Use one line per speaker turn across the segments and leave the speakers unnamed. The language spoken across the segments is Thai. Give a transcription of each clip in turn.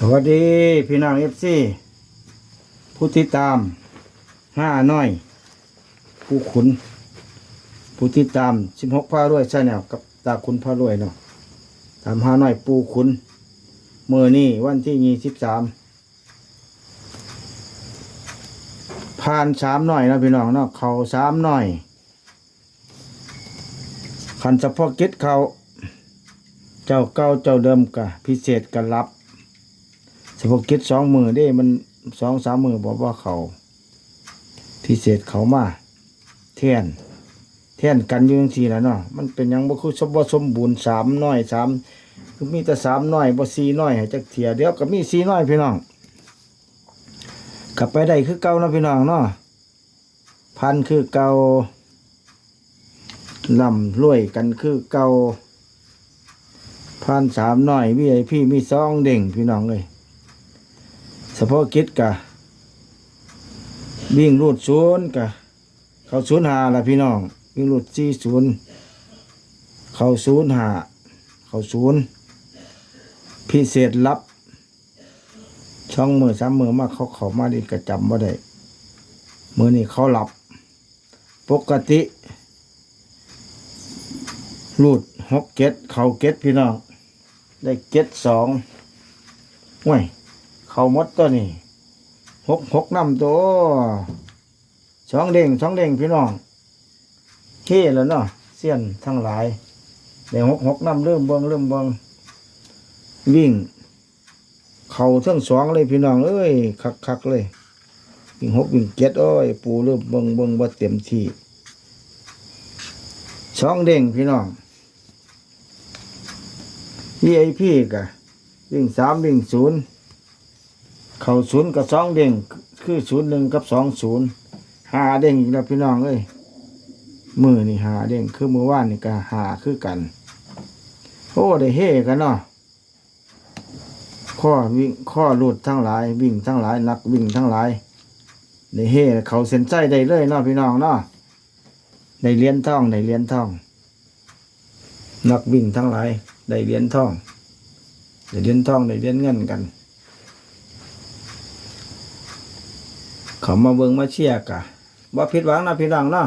สวัสดีพี่น้องเอฟซีผู้ติดตามห้าน้อย ผู้ขุน ผู้ติดตามสิบหกพารวยใช่แนวกับตาขุนพารวยเนาะตามห้าน้อยปูขุนเมื่อนี้วันที่ยี่สิบสามผ่านสามหน่อยนะพี่น้องเนาะเขาสามหน่อยขันเฉพาะกิจเขา เจ้าเก้าเจ้าเดิมกะพิเศษกันรับ เฉพาะกิจสองมือเด้มันสองสามมือบอกว่าเขาพิเศษเขามาเทียนเทียนกันอยืนสีแหล้วเนาะมันเป็นยังบ่คือสมบสมบูรณ์สามน้อยสามคือมีแต่สามน้อยบ่สี่น้อยให้จักเทียเดี๋ยวก็มีสี่น้อยพี่น้องกลับไปได้คือเก่านะพี่น้องเนาะพันคือเก่าลำรวยกันคือเก่าพันสามน้อยวีไอพี่มีซองเด้งพี่น้องเลย เฉพาะกิจกะวิ่งรูดศูนย์กะ เขาศูนย์หาละพี่น้อง วิ่งรูดสี่ศูนย์เขาศูนย์หาเขาศูนย์พิเศษลับ ช่องมือสามมือมาเขาเขามาดิกระจำว่าได้มือนี่เขาหลับ ปกติรูดหกเก็ดเขาเก็ดพี่น้อง ได้เก็ดสองว้ย เขาหมดตัวนี่หกหกน้ำตัวสองเด้งสองเด้งพี่น้องเฮ่แล้วเนาะเสี้ยนทั้งหลายเดี๋ยวหกหกน้ำเริ่มเบิงเริ่มเบิงวิ่ง เขาทั้งสองเลยพี่น้องเอ้ยคักคักเลยวิ่งหกวิ่งเจ็ดโอ้ยปูเริ่มเบิงเบิงว่าเต็มที่สองเด้งพี่น้อง VIP กะวิ่งสามวิ่งศูนย์ เข้าศูนย์กับสองเด้งคือศูนย์หนึ่งกับสองศูนย์หาเด้งอีกแล้วพี่น้องเอ้ยมือนี่หาเด้งคือมือว่านนี่ก็หาคือกันโอ้ได้เฮกันเนาะข้อวิ่งข้อรูดทั้งหลาย วิ่งทั้งหลายนักวิ่งทั้งหลายได้เฮเขาเส้นใจได้เลยเนาะพี่น้องเนาะได้เหรียญทองได้เหรียญทอง นักวิ่งทั้งหลายได้เหรียญทองได้เหรียญทองได้เหรียญเงินกัน เขามาเบิงมาเชียกะว่าผิดหวังนะพี่น้องเนาะ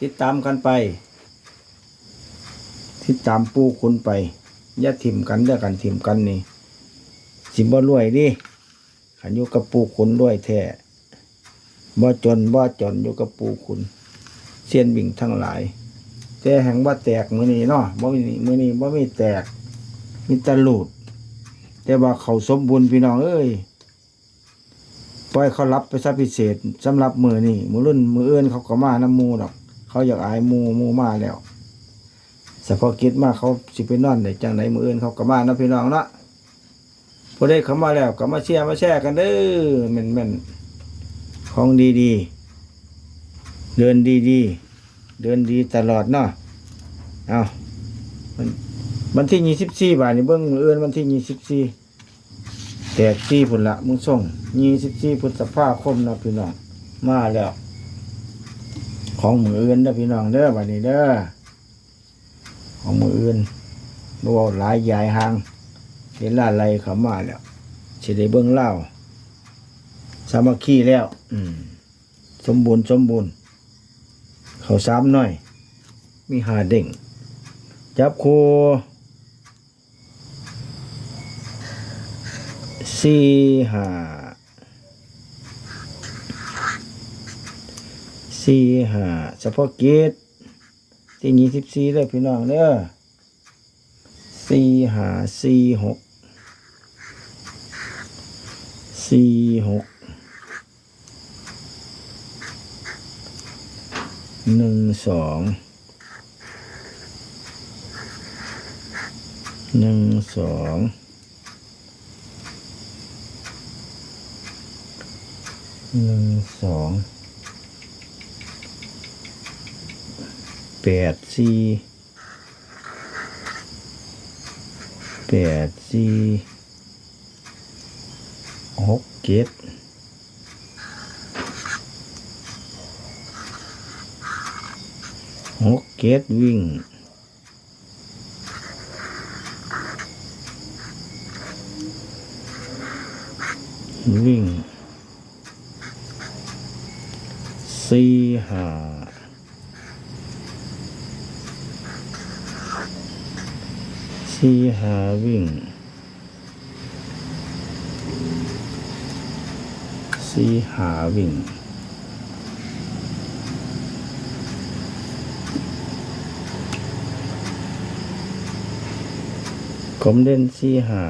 ติดตามกันไป ติดตามปูคุณไปอย่าถิ่มกันเด้อกันถิ่มกันนี่สิบ่รวยดิขันอยู่กับปูคุณด้วยแท้บ่จนบ่จนอยู่กับปูคุณเสียนบิ่งทั้งหลายแต่แห่งบ่แตกมือนี้เนาะบ่มีมือนี้บ่มีแตกมีตหลุดแต่ว่าเขาสมบูรณ์พี่น้องเอ้ย ปล่อยเขารับไปซะพิเศษสำหรับมือนี่มือรุ่นมือเอื้อนเขาก็มาน้ำมูดอก เขาอยากอายมูมูมาแล้วเฉพาะกิจมาเขาสิไปนอนได้จังไหนมือเอื้อนเขาก็มานะพี่น้องนะพอได้เขามาแล้วก็มาเชียร์มาแชร์กันเด้อแม่นแม่นของดีๆเดินดีๆเดินดีตลอดเนาะเอามันวันที่ยี่สิบสี่บาทนี่เบิ้งมือเอื้อนวันที่ยี่สิบสี่แตกที่พุ่นละมึงส่ง ยี่สิบสี่พุทธภาคมนะพี่น้อง มาแล้ว ของมืออื่นเด้อพี่น้องเด้อวันนี้เด้อ ของมืออื่นดูเอาหลายใหญ่หางเห็นลาไรเขามาแล้วสิได้เบิ้งเล่า สามัคคีแล้ว อืม สมบูรณ์สมบูรณ์ เขาสามหน่อย มีหาเด้งจับคูสี่หา สี่ห้าเฉพาะกิจที่ยี่สิบสี่เลยพี่น้องเด้อสี่ห้าสี่หกสี่หกหนึ่งสองหนึ่งสองหนึ่งสอง แปดสี่แปดสี่หกเจ็ดหกเจ็ดวิ่งวิ่งสี่ห้า สี่หาวิ่งสี่หาวิ่งผมเล่นสี่หา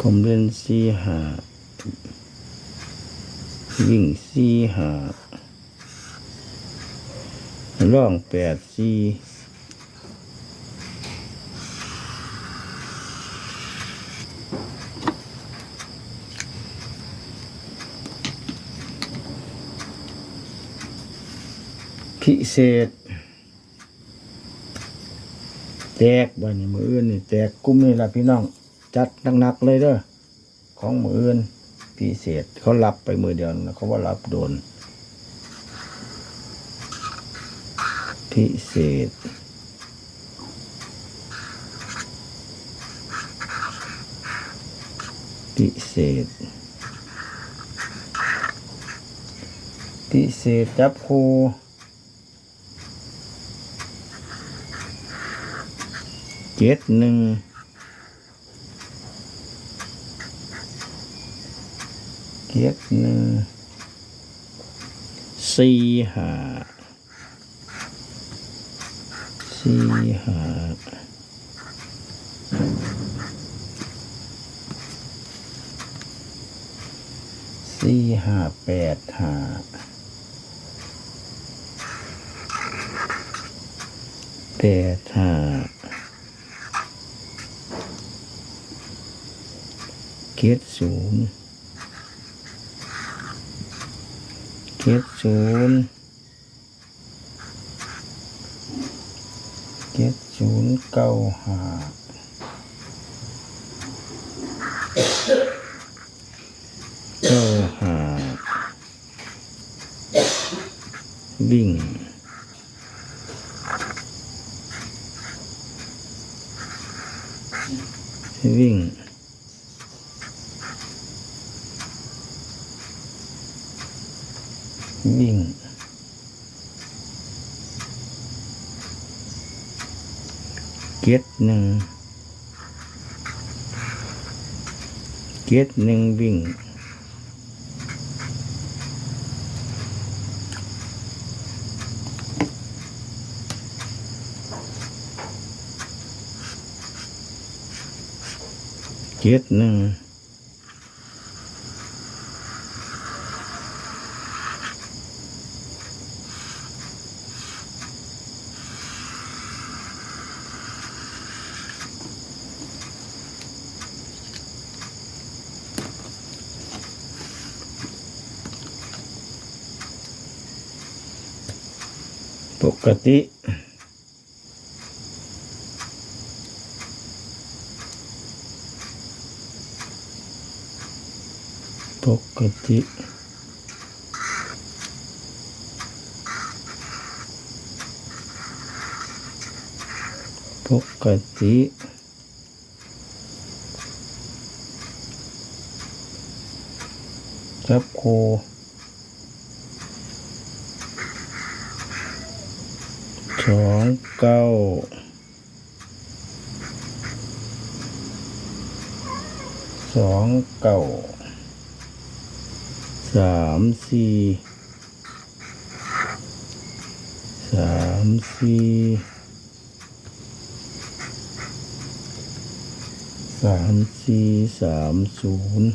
ผมเล่นสี่ห้าวิ่งสี่หา ร่องแปดสี่พิเศษ แตกบ้านนี้มืออื่นนี่แตกกุ้มนี่ละพี่น้อง จัดหนักๆเลยเด้อของมืออื่นพิเศษเขารับไปมือเดียวนะเขาว่ารับโดน พิเศษ พิเศษ พิเศษจับคูเจ็ดหนึ่งเจ็ดหนึ่งสี่ห้า สี่ห้าสี่ห้าแปดห้าแปดห้าเกตศูนย์เกตศูนย์เกต ศูนย์เก้าห้าเก้าห้าวิ่งวิ่ง วิ่ง เก็ดหนึ่ง เก็ดหนึ่งวิ่งเก็ดหนึ่ง ปกติ ปกติปกติจับโค สองเก้าสองเก้าสามสี่สามสี่สามสี่สามศูนย์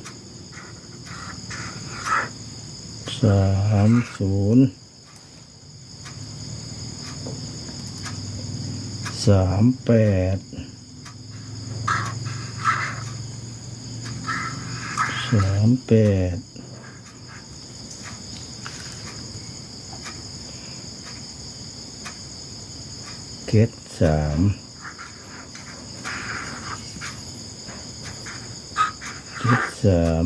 สามศูนย์ สามแปดสามแปดเกตสามเกตสาม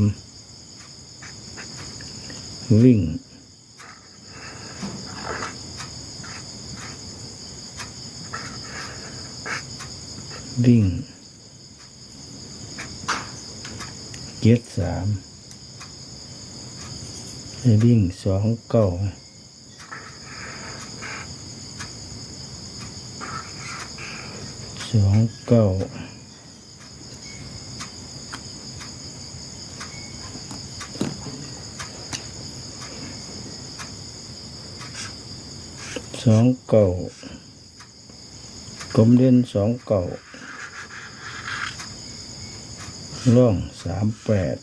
วิ่ง วิ่งจ็ดสามวิ่งสองเก้าสองเก้าสองเก้ากลมเด่นสองเก้า ล่องสามแปด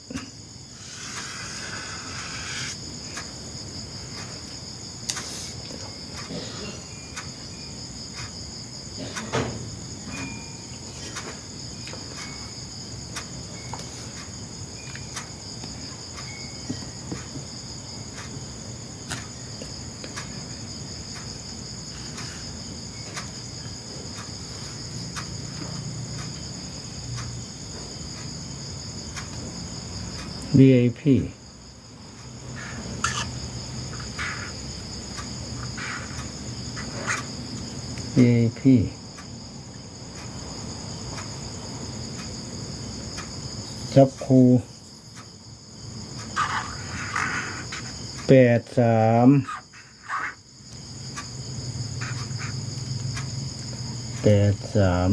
VIP VIP จับคูแปดสามแปดสาม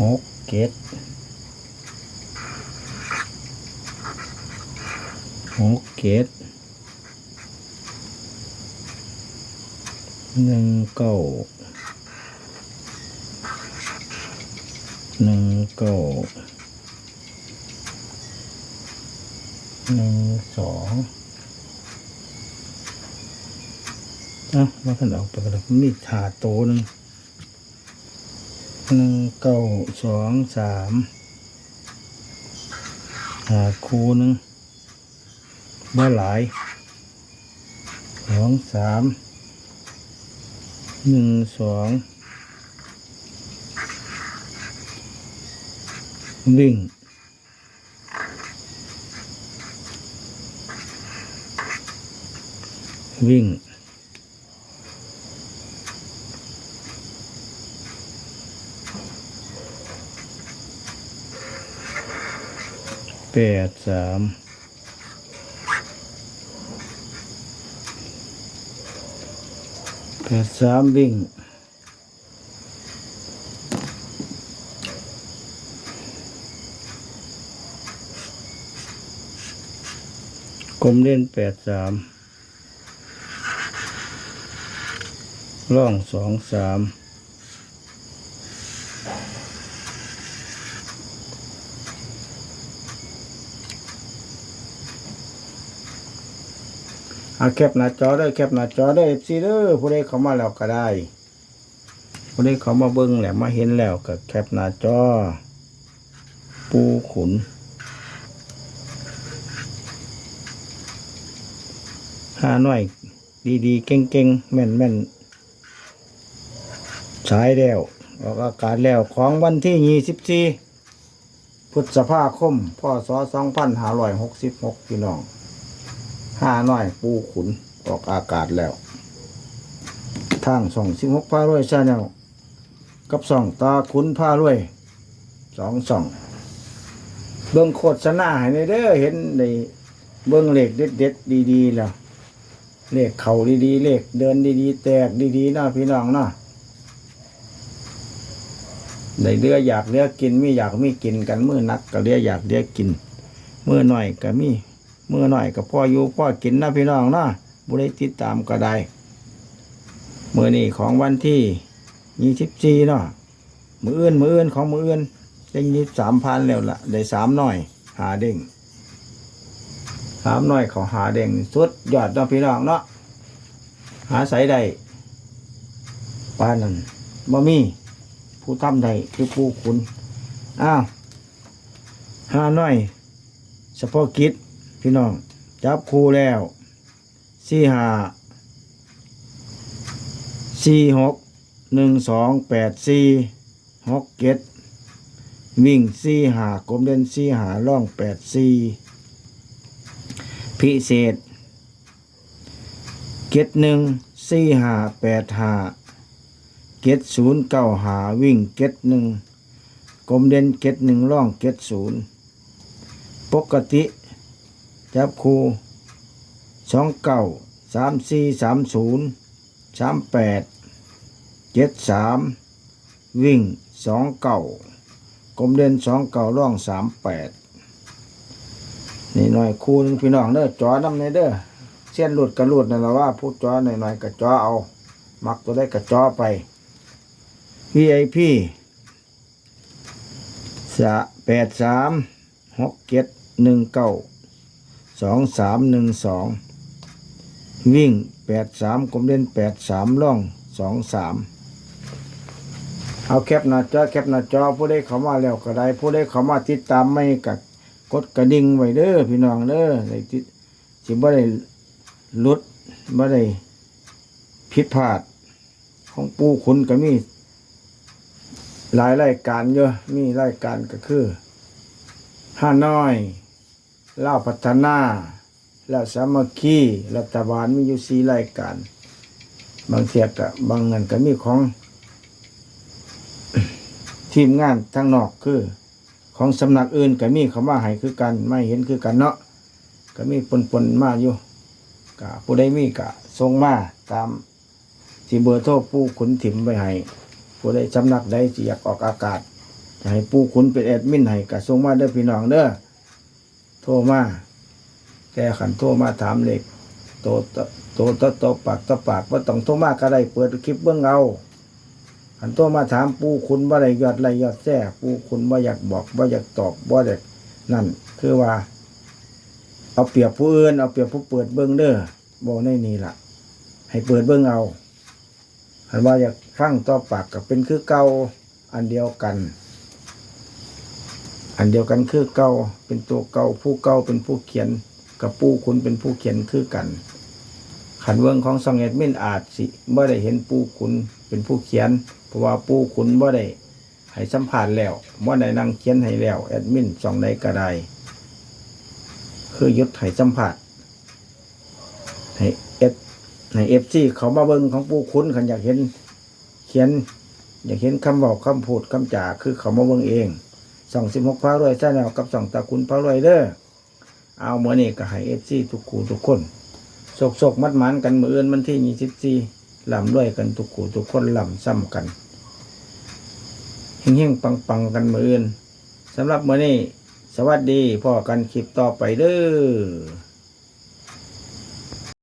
หกเจ็ด หกเกตหนึ่งเก้าหนึ่งเก้าหนึ่งสองอะมาขันออกไปกันเลยมีถาโตหนึ่งหนึ่งเก้าสองสามหาคูหนึ่ง บ่หลายสองสามหนึ่งสองวิ่งวิ่งแปดสาม แปด สามวิ่งกลมเล่นแปดสามร่องสองสาม อาแคปหน้าจอได้แคปหน้าจอได้เอฟซีเด้อผู้ใดเข้ามาแล้วก็ได้ผู้ใดเข้ามาเบิ้งแล้วมาเห็นแล้วก็แคปหน้าจอ ปูขุนหาหน่อย ดีๆ เก่งๆ แม่นแม่นๆใช้แล้วออกอากาศแล้วของวันที่ยี่สิบสี่พฤษภาคมพศสองพันห้าร้อยหกสิบหกพี่น้อง ห้าน้อยปูขุนออกอากาศแล้ว ทางส่องสิบหกพารวยชาแนลกับส่องตาขุนพารวยสองส่องเบิ่งโคตรสนาให้ในเด้อเห็นในเบิ่งเลขเด็ดๆดีๆแล้วเลขเข่าดีๆเลขเดินดีๆ แตกดีๆนาะพี่น้องเนาะได้เรืออยากเรือกินไม่อยากไม่กินกันมื้อนักก็เรืออยากเรือกินมื้อหน่อยก็มี มื้อหน่อยก็พ่ออยู่พ่อกินนะพี่น้องเนาะบุได้ติดตามก็ได้มื้อนี้ของวันที่ยี่สิบสี่เนาะมืออื่นมืออื่นของมืออื่นได้ยี่สามพันแล้วละได้สามหน่อยหาเด้งสามหน้อยเขาหาเด้งสุดยอดเนาะพี่น้องเนาะหาใส่ได้ป้านนั้นบ่มีผู้ทำได้คือผู้คุณอ้าวหาหน้อยเฉพาะกิจ พี่น้อง จับคู่แล้วสี่หาสี่หกหนึ่งสองแปดสี่หกเจ็ดวิ่งสี่หากลมเด่นสี่หาล่องแปดสี่พิเศษเกตหนึ่งสี่หาแปดหาเกตศูนย์เก้าหาวิ่งเกตหนึ่งกลมเด่นเกตหนึ่งร่องเกตศูนย์ปกติ จับคูสองเก้าสามสี่สามศูนย์สามแปดเจ็ดสามวิ่งสองเก้ากลมเด่นสองเก้าร่องสามแปดนี่หน่อยคูนพี่น้องเด้อจอน้ำในเด้อเส้นหลุดกระหลุดนั่นแหละว่าพูดจอหน่อยๆกระจอเอา มักตัวได้กระจอไป VIP สะแปดสามหกเจ็ดหนึ่งเก้า สองสามหนึ่งสองวิ่งแปดสามกลมเล่นแปดสามล่องสองสามเอาแคปหน้าจอแคปหน้าจอผู้ได้เข้ามาแล้วก็ได้ผู้ได้เข้ามาติดตามไม่กัดกดกระดิ่งไว้เด้อพี่น้องเด้อได้ติดสิบ่ได้ลดบ่ได้ผิดพลาด ของปูขุนก็มี หลายรายการเยอะมีรายการก็คือห้าน้อย เล่าพัฒนาแล้วสามัคคีรัฐบาลมีอยู่สี่รายการ บางเทียกะบางเงินก็มีของ ทีมงานทางนอกคือ ของสำนักอื่นก็มีเขามาให้คือกันไม่เห็นคือกันเนาะก็มีปนปนๆมาอยู่กะผู้ใดมีกะส่งมาตามที่เบอร์โทรปูขุนถิ่มไปให้ผู้ใดสำนักใดที่อยากออกอากาศให้ปูขุนเป็นแอดมินให้ก็ส่งมาเด้อพี่น้องเด้อ โทรมาแกขันโทรมาถามเลขโตตโตโตปากตะปากว่าต้องโทรมาก็ได้เปิดคลิปเบื้องเอาขันโทรมาถามปูขุนบ่าอะได้ยอดอะไรยอดแท้ปูขุนบ่าอยากบอกบ่าอยากตอบบ่าอยากนั่น คือว่า เอาเปรียบผู้อื่นเอาเปรียบผู้เปิดเบื้องเด้อบอกในนี่ล่ะ ให้เปิดเบื้องเอาอันว่าอยากฟังต่อปากกับเป็นคือเก่าอันเดียวกัน อันเดียวกันคือเก่าเป็นตัวเก่าผู้เก่าเป็นผู้เขียนกับผู้คุณเป็นผู้เขียนคือกัน ขันเวิงของซองเอ็ดมินอาจสิบ่อได้เห็นปูคุณเป็นผู้เขียน เพราะว่าปูคุณบ่ได้ให้สัมผัสแล้วบ่อได้นั่งเขียนให้แล้วแอดมินสองใดก็ได้คือยุดให้สัมผัสให้เอ็ดในเอฟซีเขามาเบิ่งของผู้คุ้นขันอยากเห็นเขียน อยากเห็นคำบอกคำพูดคำจ่าคือเขามาเบิ่งเอง สองสิบหกพระรวยแท้แนวกับสองตาคุณพระรวยเด้อเอาเมื่อนี้ก็ให้เอฟซีทุกคูทุกคนโศกโศกมัดหมันกันมืออื่นมันที่ยี่สิบสี่ลำด้วยกันทุกคูทุกคนลำซ้ำกันเฮงๆปังๆกันมืออื่นสำหรับเมื่อนี้สวัสดีพ่อกันคลิปต่อไปเด้อ